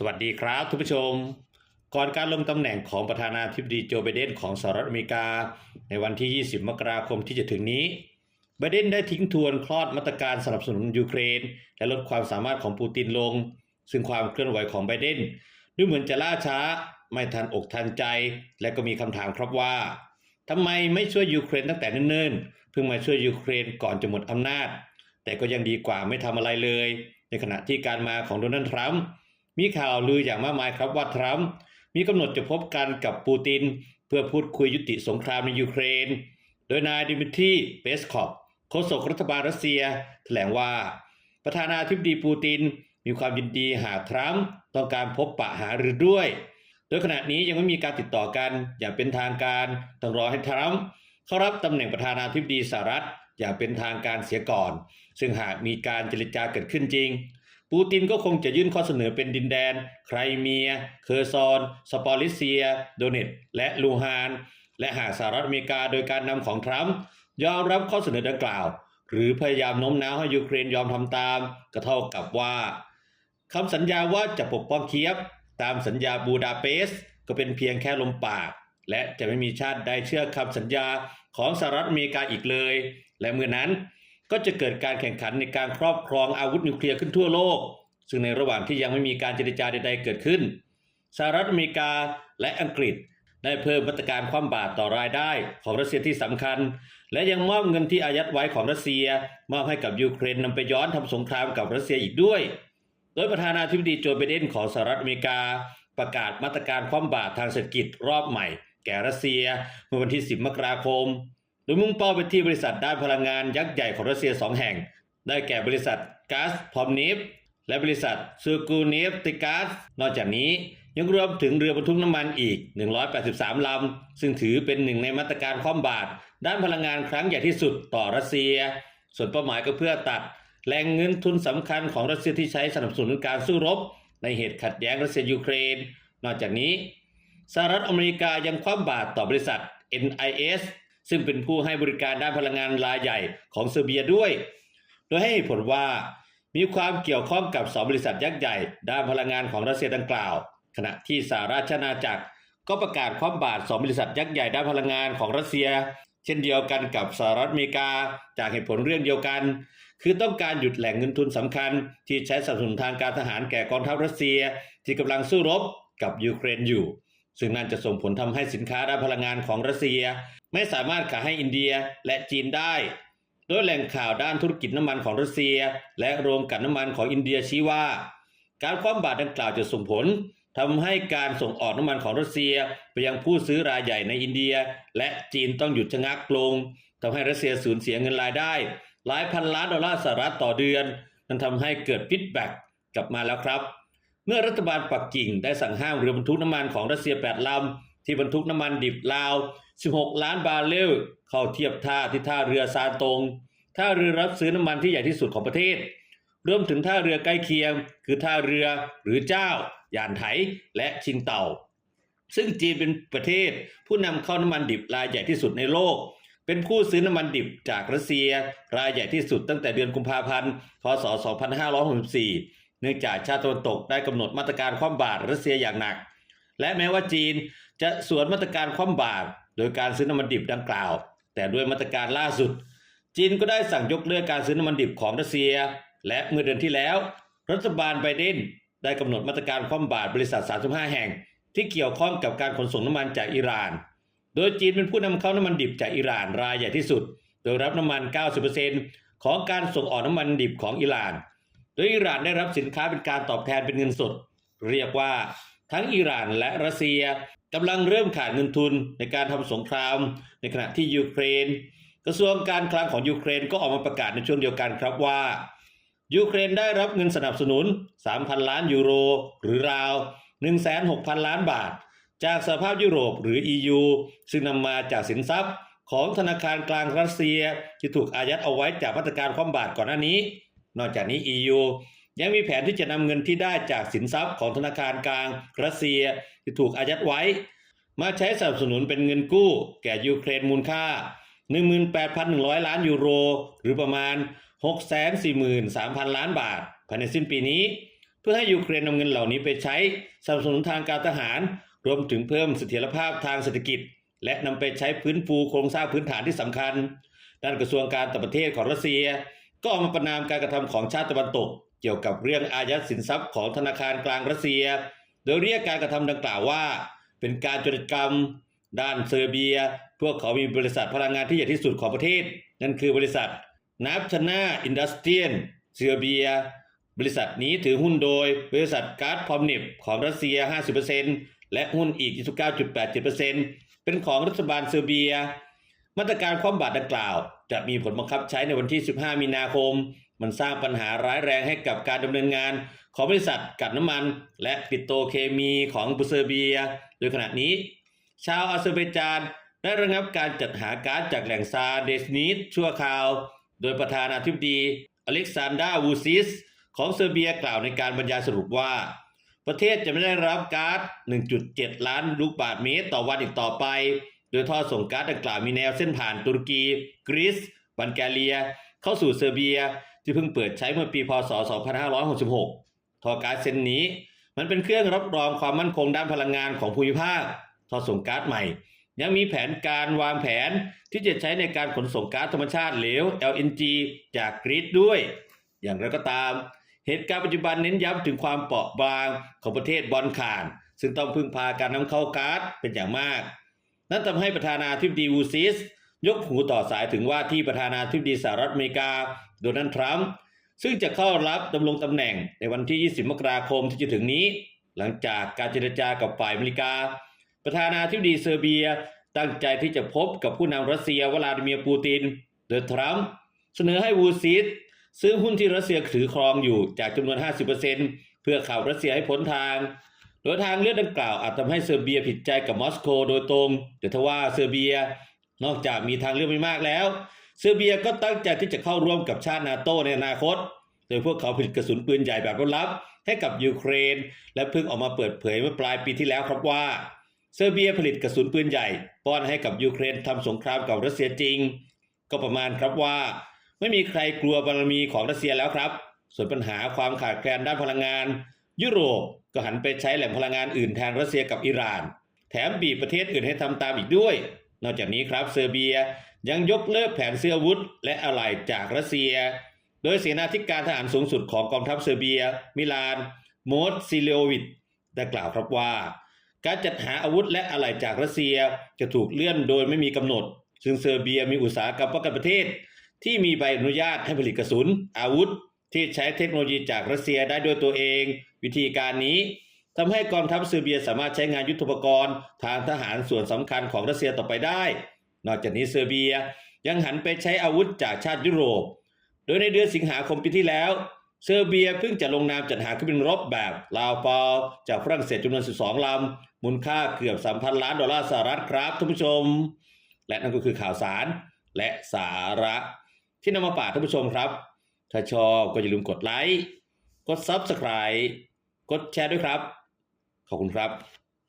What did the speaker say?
สวัสดีครับทุกผู้ชม ก่อนการลงตำแหน่งของประธานาธิบดีโจไบเดนของสหรัฐอเมริกา ในวันที่ 20 มกราคมที่จะถึงนี้ไบเดนได้ทิ้งทวนคลอดมาตรการสนับสนุนยูเครน และลดความสามารถของปูตินลง ซึ่งความเคลื่อนไหวของไบเดนดูเหมือนจะล่าช้า ไม่ทันอกทันใจ และก็มีคำถามครับว่าทำไมไม่ช่วยยูเครนตั้งแต่เนิ่นๆ เพิ่งมาช่วยยูเครนก่อนจะหมดอำนาจ แต่ก็ยังดีกว่าไม่ทำอะไรเลย ในขณะที่การมาของโดนัลด์ทรัมป์ มีข่าวลืออย่างมากมายครับว่าทรัมป์มีกำหนดจะพบกันกับปูติน เพื่อพูดคุยยุติสงครามในยูเครน โดยนายดิมิทรีเปสคอปโฆษกรัฐบาลรัสเซีย แถลงว่า ประธานาธิบดีปูติน มีความยินดีหากทรัมป์ต้องการพบปะหารือด้วย โดยขณะนี้ยังไม่มีการติดต่อกันอย่างเป็นทางการต้องรอให้ทรัมป์เข้ารับตำแหน่งประธานาธิบดีสหรัฐอย่างเป็นทางการเสียก่อน ซึ่งหากมีการเจรจาเกิดขึ้นจริง ปูตินก็คงจะยื่นข้อเสนอเป็นดินแดน ไครเมีย เคอร์ซอน สปอลิเซีย โดเนตและลูฮาน และหากสหรัฐอเมริกาโดยการนำของทรัมป์ยอมรับข้อเสนอดังกล่าว หรือพยายามโน้มน้าวให้ยูเครนยอมทำตาม ก็เท่ากับว่าคำสัญญาว่าจะปกป้องเคียฟตามสัญญาบูดาเปสต์ก็เป็นเพียงแค่ลมปาก และจะไม่มีชาติใดเชื่อคำสัญญาของสหรัฐอเมริกาอีกเลย และเมื่อนั้น ก็จะเกิดการแข่งขันในการครอบครองอาวุธนิวเคลียร์ขึ้นทั่วโลก ซึ่งในระหว่างที่ยังไม่มีการเจรจาใด ๆ เกิดขึ้น สหรัฐอเมริกาและอังกฤษได้เพิ่มมาตรการคว่ำบาตรต่อรายได้ของรัสเซียที่สำคัญ และยังมอบเงินที่อายัดไว้ของรัสเซีย มอบให้กับยูเครนนำไปย้อนทำสงครามกับรัสเซียอีกด้วย โดยประธานาธิบดีโจไบเดนของสหรัฐอเมริกา ประกาศมาตรการคว่ำบาตรทางเศรษฐกิจรอบใหม่ แก่รัสเซียเมื่อวันที่ 10 มกราคม โดยมุ่งเป้าไปที่บริษัทด้านพลังงานยักษ์ใหญ่ของรัสเซีย 2 แห่ง ได้แก่บริษัทก๊าซพอมนิฟและบริษัทซูกูเนฟติกัสนอกจากนี้ยังรวมถึงเรือบรรทุกน้ำมันอีก 183 ลำ ซึ่งถือเป็นหนึ่งในมาตรการคว่ำบาตรด้านพลังงานครั้งใหญ่ที่สุดต่อรัสเซีย ส่วนเป้าหมายก็เพื่อตัดแหล่งเงินทุนสำคัญของรัสเซียที่ใช้สนับสนุนการสู้รบ ในเหตุขัดแย้งรัสเซียยูเครน นอกจากนี้สหรัฐอเมริกายังคว่ำบาตรต่อบริษัท NIS ซึ่งเป็นผู้ให้บริการด้านพลังงานรายใหญ่ของเซอร์เบียด้วย โดยให้ผลว่ามีความเกี่ยวข้องกับสองบริษัทยักษ์ใหญ่ ด้านพลังงานของรัสเซียดังกล่าว ขณะที่สหราชอาณาจักร ก็ประกาศคว่ำบาตรสองบริษัทยักษ์ใหญ่ด้านพลังงานของรัสเซีย เช่นเดียวกันกับสหรัฐอเมริกาจากเหตุผลเรื่องเดียวกัน คือต้องการหยุดแหล่งเงินทุนสำคัญ ที่ใช้สนับสนุนทางการทหารแก่กองทัพรัสเซีย ที่กำลังสู้รบกับยูเครนอยู่ ซึ่งนั่นจะส่งผลทำให้สินค้าด้านพลังงานของรัสเซีย ไม่สามารถขายให้อินเดียและจีนได้ โดยแหล่งข่าวด้านธุรกิจน้ำมันของรัสเซีย และโรงกลั่นน้ำมันของอินเดียชี้ว่า การคว่ำบาตรดังกล่าวจะส่งผลทำให้การส่งออกน้ำมันของรัสเซีย ไปยังผู้ซื้อรายใหญ่ในอินเดีย และจีนต้องหยุดชะงักลงทำให้รัสเซียสูญเสียเงินรายได้ หลายพันล้านดอลลาร์สหรัฐต่อเดือน นั่นทำให้เกิดฟิดแบ็กกลับมาแล้วครับ เมื่อรัฐบาลปักกิ่งได้สั่งห้ามเรือบรรทุกน้ำมันของรัสเซีย 8 ลำ ที่บรรทุกน้ำมันดิบลาว 16 ล้านบาร์เรลเข้าเทียบท่าที่ท่าเรือซานตงท่าเรือรับซื้อน้ำมันที่ใหญ่ที่สุดของประเทศรวมถึงท่าเรือใกล้เคียง คือท่าเรือหรือเจ้า ยานไถและชิงเต่า ซึ่งจีนเป็นประเทศผู้นำเข้าน้ำมันดิบรายใหญ่ที่สุดในโลก เป็นผู้ซื้อน้ำมันดิบจากรัสเซีย รายใหญ่ที่สุดตั้งแต่เดือนกุมภาพันธ์ พศ 2564 เนื่องจากชาติตะวันตกได้กำหนดมาตรการคว่ำบาตรรัสเซียอย่างหนัก และแม้ว่าจีนจะสวนมาตรการคว่ำบาตรโดยการซื้อน้ำมันดิบดังกล่าว แต่ด้วยมาตรการล่าสุด จีนก็ได้สั่งยกเลิกการซื้อน้ำมันดิบของรัสเซีย และเมื่อเดือนที่แล้ว รัฐบาลไบเดนได้กำหนดมาตรการคว่ำบาตรบริษัท 35 แห่ง ที่เกี่ยวข้องกับการขนส่งน้ำมันจากอิหร่าน โดยจีนเป็นผู้นำเข้าน้ำมันดิบจากอิหร่านรายใหญ่ที่สุด โดยรับน้ำมัน 90%ของการส่งออกน้ำมันดิบของอิหร่าน โดยอิหร่านได้รับสินค้าเป็นการตอบแทนเป็นเงินสด เรียกว่าทั้งอิหร่านและรัสเซียกำลังเริ่มขาดเงินทุนในการทำสงคราม ในขณะที่ยูเครน กระทรวงการคลังของยูเครนก็ออกมาประกาศในช่วงเดียวกันครับว่า ยูเครนได้รับเงินสนับสนุน 3,000 ล้านยูโร หรือราว 16,000ล้านบาท จากสหภาพยุโรปหรือ EU ซึ่งนำมาจากสินทรัพย์ ของธนาคารกลางรัสเซียที่ถูกอายัดเอาไว้จากมาตรการคว่ำบาตรก่อนหน้านี้ นอกจากนี้ EU ยังมีแผนที่จะนำเงินที่ได้จากสินทรัพย์ของธนาคารกลางรัสเซียที่ถูกอายัดไว้ มาใช้สนับสนุนเป็นเงินกู้ แก่ยูเครนมูลค่า 18,100 ล้านยูโร หรือประมาณ 643,000 ล้านบาท ภายในสิ้นปีนี้ เพื่อพื่อให้ยูเครนนำเงินเหล่านี้ไปใช้สนับสนุนทางการทหาร รวมถึงเพิ่มเสถียรภาพทางเศรษฐกิจ และนำไปใช้พื้นฟูโครงสร้างพื้นฐานที่สำคัญ ด้านกระทรวงการต่างประเทศของรัสเซีย ก็ออกมาประนามการกระทำของชาติตะวันตก เกี่ยวกับเรื่องอายัดสินทรัพย์ของธนาคารกลางรัสเซีย โดยเรียกการกระทำดังกล่าวว่า เป็นการจรกรรม ด้านเซอร์เบีย พวกเขามีบริษัทพลังงานที่ใหญ่ที่สุดของประเทศ นั่นคือบริษัทนับชนาอินดัสเทรียนเซอร์เบีย บริษัทนี้ถือหุ้นโดยบริษัทการ์ดพอมนิบของรัสเซีย 50%และหุ้นอีก 29.87%เป็นของรัฐบาลเซอร์เบีย มาตรการคว่ำบาตรดังกล่าว จะมีผลบังคับใช้ในวันที่ 15 มีนาคม มันสร้างปัญหาร้ายแรงให้กับการดำเนินงานของบริษัทกัดน้ำมัน และปิโตเคมีของเซอร์เบีย โดยขณะนี้ ชาวอาเซอร์ไบจานได้ระงับการจัดหาก๊าซจากแหล่งซาเดสนิสชั่วคราว โดยประธานาธิบดีอเล็กซานดราวูซิส ของเซอร์เบียกล่าวในการบรรยายสรุปว่า ประเทศจะไม่ได้รับก๊าซ1.7 ล้านลูกบาศก์เมตรต่อวันอีกต่อไป โดยท่อส่งก๊าซดังกล่าวมีแนวเส้นผ่านตุรกี กรีซบัลแกเรีย เข้าสู่เซอร์เบีย ที่เพิ่งเปิดใช้เมื่อปีพศ 2566 ท่อก๊าซเส้นนี้ มันเป็นเครื่องรับรองความมั่นคงด้านพลังงานของภูมิภาค ท่อส่งก๊าซใหม่ ยังมีแผนการวางแผนที่จะใช้ในการขนส่งก๊าซธรรมชาติเหลว LNG จากกรีซด้วย อย่างไรก็ตาม เหตุการณ์ปัจจุบันเน้นย้ำถึงความเปราะบางของประเทศบอลข่าน ซึ่งต้องพึ่งพาการนำเข้าก๊าซเป็นอย่างมาก นั่นทำให้ประธานาธิบดีวูซิส ยกหูต่อสายถึงว่าที่ประธานาธิบดีสหรัฐอเมริกา โดนัลด์ทรัมป์ซึ่งจะเข้ารับดำรงตำแหน่งในวันที่ 20 มกราคมที่จะถึงนี้ หลังจากการเจรจากับฝ่ายอเมริกา ประธานาธิบดีเซอร์เบีย ตั้งใจที่จะพบกับผู้นำรัสเซียวลาดิเมียร์ปูตินโดยทรัมป์เสนอให้วูซิสซื้อหุ้นที่รัสเซียถือครองอยู่จากจำนวน 50%เพื่อข่าวรัสเซียให้พ้นทาง โดยทางเลือกดังกล่าวอาจทำให้เซอร์เบียผิดใจกับมอสโกโดยตรง แต่ทว่าเซอร์เบียนอกจากมีทางเลือกไม่มากแล้ว เซอร์เบียก็ตั้งใจที่จะเข้าร่วมกับชาตินาโตในอนาคต โดยพวกเขาผลิตกระสุนปืนใหญ่แบบลับให้กับยูเครน และเพิ่งออกมาเปิดเผยเมื่อปลายปีที่แล้วครับว่า เซอร์เบียผลิตกระสุนปืนใหญ่ ป้อนให้กับยูเครนทำสงครามกับรัสเซียจริง ก็ประมาณครับว่า ไม่มีใครกลัวบารมีของรัสเซียแล้วครับ ส่วนปัญหาความขาดแคลนด้านพลังงาน ยุโรปก็หันไปใช้แหล่งพลังงานอื่นแทนรัสเซียกับอิหร่าน แถมบีบประเทศอื่นให้ทำตามอีกด้วย นอกจากนี้ครับเซอร์เบียยังยกเลิกแผนซื้ออาวุธ และอะไหล่จากรัสเซีย โดยเสนาธิการทหารสูงสุดของกองทัพเซอร์เบีย มิลานโมดซิเลโอวิชได้กล่าวครับว่า การจัดหาอาวุธและอะไหล่จากรัสเซียจะถูกเลื่อนโดยไม่มีกำหนด ซึ่งเซอร์เบียมีอุตสาหกรรมป้องกันประเทศ ที่มีใบอนุญาตให้ผลิตกระสุน อาวุธ ที่ใช้เทคโนโลยีจากรัสเซียได้ด้วยตัวเอง วิธีการนี้ทำให้กองทัพเซอร์เบียสามารถใช้งานยุทธปกรณ์ ทางทหารส่วนสำคัญของรัสเซียต่อไปได้ นอกจากนี้เซอร์เบียยังหันไปใช้อาวุธจากชาติยุโรป โดยในเดือนสิงหาคมปีที่แล้ว เซอร์เบียเพิ่งจะลงนามจัดหาเครื่องบินรบแบบลาวปอลจากฝรั่งเศสจำนวน 12 ลำ มูลค่าเกือบ 3,000 ล้านดอลลาร์สหรัฐครับท่านผู้ชม และนั่นก็คือข่าวสารและสาระที่นำมาฝากท่านผู้ชมครับ ถ้าชอบก็อย่าลืมกดไลค์ กด Subscribe กดแชร์ด้วยครับ ขอบคุณครับ